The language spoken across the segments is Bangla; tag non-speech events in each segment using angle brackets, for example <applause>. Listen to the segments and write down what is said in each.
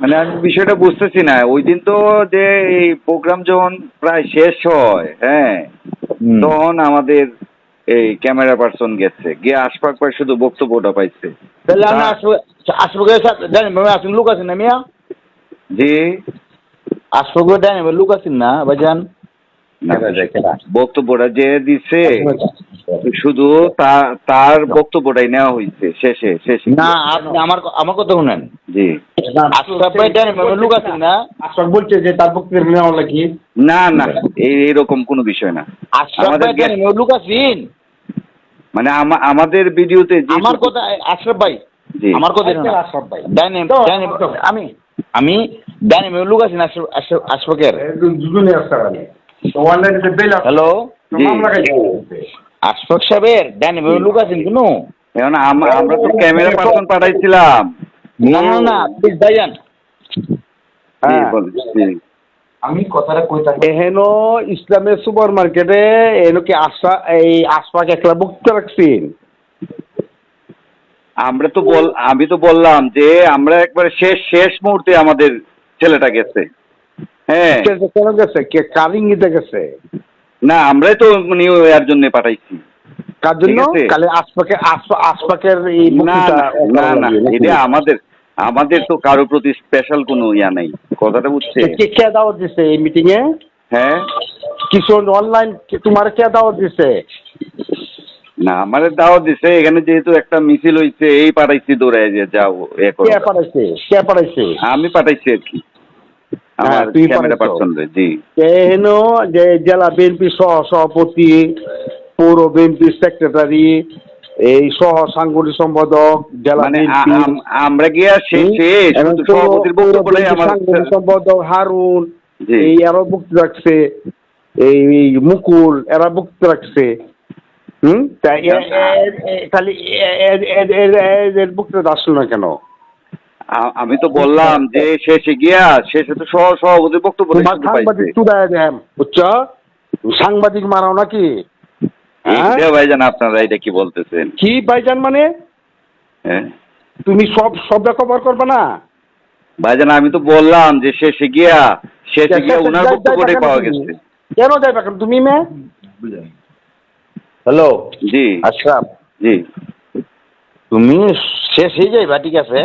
মানে আমি বিষয়টা বুঝতেছি না। ওই দিন তো যে এই প্রোগ্রাম যখন প্রায় শেষ হয় হ্যাঁ তখন আমাদের এই ক্যামেরা পার্সন গেছে। গিয়ে আশপাক পায় শুধু বক্তব্যটা পাইছে। তাহলে আমি না। আসব আসব জানি আসুন লোক আছেন না মিয়া? জি। জানি ভাই লোক আছেন না ভাইজান? না, বক্তব্যটা যে দিছে শুধু তার বক্তব্যটাই নেওয়া হয়েছে শেষে শেষে। না আপনি আমার আমার কথা শুনেন। জি। লোক আছেন না? আশরাফ বলছে যে তার বক্তব্য নেওয়া নাকি না না এই এরকম কোনো বিষয় না। আমাদের লোক আছেন। মানে আমাদের ভিডিওতে আমার কথা আশরাফ ভাই আমার কথা। আশরাফ ভাই। আমি আমি ডাইনে ভাই লোক আছেন আশরাফ আশরাফের। আছে হ্যালো? আশফাক সাহেবের ডাইনে ভাই লোক আছেন কোনো? এখন আম- আমরা তো ক্যামেরা পার্সন পাঠাইছিলাম। না না না প্লিজ ভাইজান হ্যাঁ। আমি কথাটা কই থাকি এহেন ইসলামের সুপার মার্কেটে এনো কি আশা এই আশপাক একলা বক্তৃতা রাখছেন? আমরা তো বল আমি তো বললাম যে আমরা একবারে শেষ শেষ মুহূর্তে আমাদের ছেলেটা গেছে। হ্যাঁ। গেছে? কে কার গেছে? না আমরাই তো নিউ এর জন্য পাঠাইছি। কার জন্য? কালে আশপাকে আশপা- আশপাকের এই না না, না এটা আমাদের আমাদের তো কারও প্রতি স্পেশাল কোনো ইয়া নাই। কথাটা বুঝছে? কে কে দাওয়াত দিছে এই মিটিং এ হ্যাঁ? কিছু অনলাইন তোমার কে দাওয়াত দিছে? না আমাদের দাওয়াত দিছে। এখানে যেহেতু একটা মিছিল হইছে এই পাঠাইছি দৌড়ায় যে যাও এ করো। কে পাঠাইছে? কে পাঠাইছে? আমি পাঠাইছি আর কি। আমার হ্যাঁ, তুই ক্যামেরা পার্সন জি। এহেন যে জেলা বিএনপি সহ সভাপতি পৌর বিএনপি সেক্রেটারি এই সহ সাংগঠনিক সম্পাদক জেলা মানে আমরা শেষে সভাপতির আমার সাংগঠনিক সম্পাদক হারুন। এই বক্তৃতা রাখছে এই মুকুল এরা বক্তৃতা রাখছে। হুম? তা এ- এ- এ- খালি এ- এদের বক্তৃতা আসলো না কেন? আমি তো বললাম যে শেষে গিয়া শেষে তো সহ সভাপতির বক্তব্য তোমার সাংবাদিক চুদায় দেন বুঝছ? সাংবাদিক মারাও নাকি? হ্যাঁ? ভাইজান আপনারা এটা কি বলতেছেন? কি ভাইজান মানে? হ্যাঁ। তুমি সব শব্দ কভার করবে না? ভাইজান আমি তো বললাম যে শেষে গিয়া শেষে গিয়া ওনার যাই- বক্তব্যটাই পাওয়া গেছে। কেন যাইবা কেন তুমি মে হ্যালো? জি। আশরাফ জি। তুমি শেষ হয়ে যাইবা ঠিক আছে?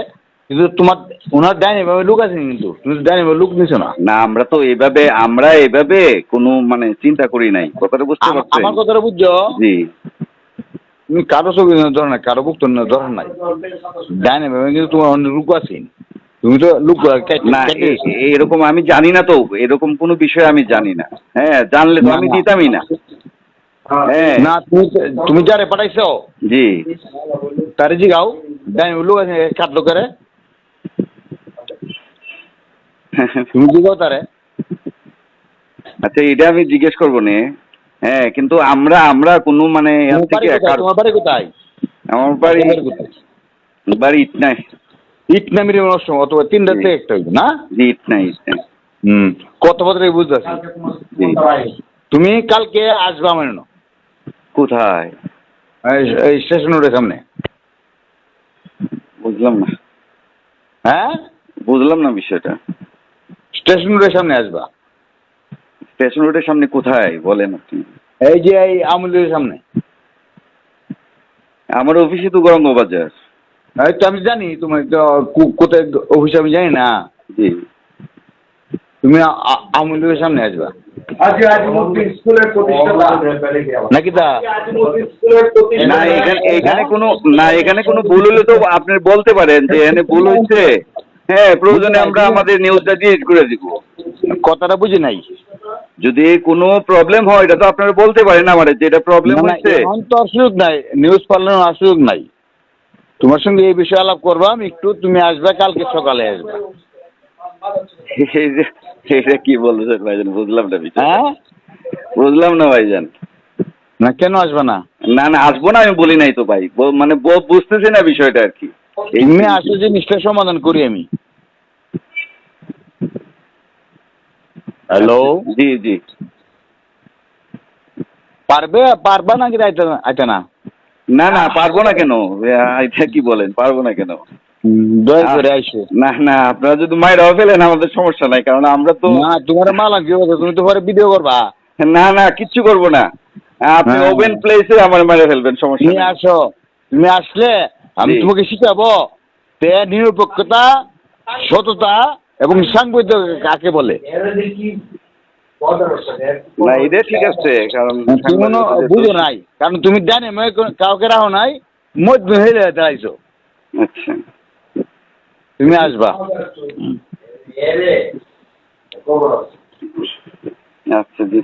কিন্তু তোমার ওনার ডাইনে ভাবে লোক আছে কিন্তু। তুমি ডাইনে ভাবে লোক নিছো না। না আমরা তো এইভাবে আমরা এইভাবে কোনো মানে চিন্তা করি নাই। কথাটা বুঝতে পারছেন? আমার কথাটা বুঝছ? জি। তুমি কারও ছবি ধর নাই কারও বুক নেওয়ার দরকার নাই। ডাইনে ভাবে কিন্তু তোমার অনেক লোক আছে। তুমি তো লোক না এরকম আমি জানি না তো। এরকম কোনো বিষয় আমি জানি না। হ্যাঁ জানলে তো আমি না। দিতামই না। হ্যাঁ। না তুমি তুমি যারে পাঠাইছো জি। তারে জিগাও। ডাইনে ভাবে লোক আছে কাটলো করে। <laughs> তুমি তারে। আচ্ছা এটা আমি জিজ্ঞেস করব নে। হ্যাঁ কিন্তু আমরা আমরা কোনো মানে এর তোমার বাড়ি থেকে কোথায়? কার- তোমার বাড়ি কোথায়? আমার বাড়ি কোথায়? বাড়ি ইটনাই। ইট নামির অথবা তিনটা থেকে একটা হইবে না? জি ইটনাই ইটনাই। হুম কত বছর বুঝতেছি। তুমি কালকে আসবা আমার না কোথায়? এই স্টেশন রোডের সামনে। বুঝলাম না। হ্যাঁ? বুঝলাম না বিষয়টা। স্টেশন রোডের সামনে আসবা। স্টেশন রোডের সামনে কোথায়? বলেন আপনি। এই যে এই আমুলের সামনে। আমার অফিসে তো গরঙ্গ বাজার এই তো আমি জানি তোমার তো কোথায় অফিস আমি জানি না। জি। তুমি আমুলের সামনে আসবা। নাকি না এখানে এখানে কোনো না এখানে কোনো ভুল হলে তো আপনি বলতে পারেন যে এখানে ভুল হয়েছে হ্যাঁ প্রয়োজনে আমরা আমাদের নিউজটা ডিলিট করে দিব। কথাটা বুঝি নাই? যদি কোনো প্রবলেম হয় এটা তো আপনারা বলতে পারেন আমার যে এটা প্রবলেম হচ্ছে। এখন তো আর সুযোগ নাই নিউজ সুযোগ নাই। তোমার সঙ্গে এই বিষয়ে আলাপ করব আমি একটু তুমি আসবে কালকে সকালে আসবে। এটা কি বলছেন ভাইজান? বুঝলাম না। হ্যাঁ? বুঝলাম না ভাইজান। না কেন আসবে না? না না আসব না আমি বলি নাই তো ভাই। মানে বুঝতেছি না বিষয়টা আর কি। এই- তুমি আসো জিনিসটা সমাধান করি আমি। হ্যালো জি জি। পারবে পারবা আইতে আইতে না? না না পারব না কেন? এটা কি বলেন পারব না কেন? দয়া করে আইসো। না না আপনারা যদি ফেলেন আমাদের সমস্যা নাই কারণ আমরা তো না তোমার মালা কি তুমি তো পরে ভিডিও করবা। না না কিচ্ছু করব না। আপনি হ্যাঁ। ওপেন প্লেসে আমার মেরে ফেলবেন সমস্যা তুমি আসো তুমি আসলে আমি তোমাকে শিখাবো তে নিরপেক্ষতা সততা এবং সাংবাদিক কাকে বলে? না এটা ঠিক আছে কারণ তুমি বুঝো নাই কারণ তুমি জানে কাউকে রাখো নাই মধ্য হইলে দাঁড়াইছো। আচ্ছা। তুমি আসবা। আচ্ছা জি